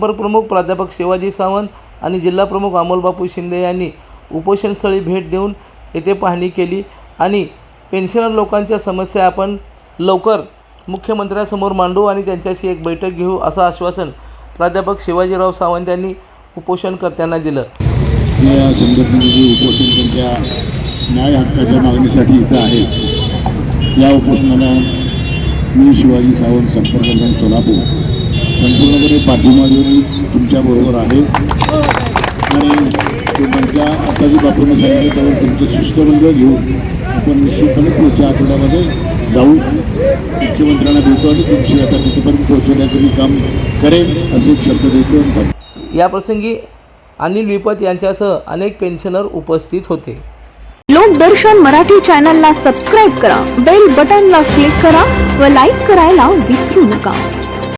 प्रमुख प्राध्यापक शिवाजी सावंत आणि जिल्हा प्रमुख अमोलबापू शिंदे यांनी उपोषणस्थळी भेट देऊन येथे पाहणी केली आणि पेन्शनर लोकांच्या समस्या आपण लवकर मुख्यमंत्र्यांसमोर मांडू आणि त्यांच्याशी एक बैठक घेऊ असं आश्वासन प्राध्यापक शिवाजीराव सावंत यांनी उपोषणकर्त्यांना दिलं. या उपोषण त्यांच्या न्याय हक्काच्या मागणीसाठी इथं आहे. या उपोषणाला मी शिवाजी सावंत संपर्कप्रधान सोलापूर संपूर्णपणे पाठिंबा देऊन तुमच्याबरोबर आहे. आणि त्यांच्या आता जी बापूंनी सांगितलं त्यावर तुमचं शिष्टमंडळ घेऊन आपण निश्चितपणे पुढच्या आठवड्यामध्ये जाऊ. मुख्यमंत्र्यांना भेटू आणि तुमची आता तिथपर्यंत पोहोचवण्याचं मी काम करेन असे एक शब्द देतो. याप्रसंगी अनिल विपत यांच्यासह अनेक पेन्शनर उपस्थित होते. लोकदर्शन मराठी चॅनलला सबस्क्राईब करा बेल बटनला क्लिक करा व लाईक करायला विसरू नका.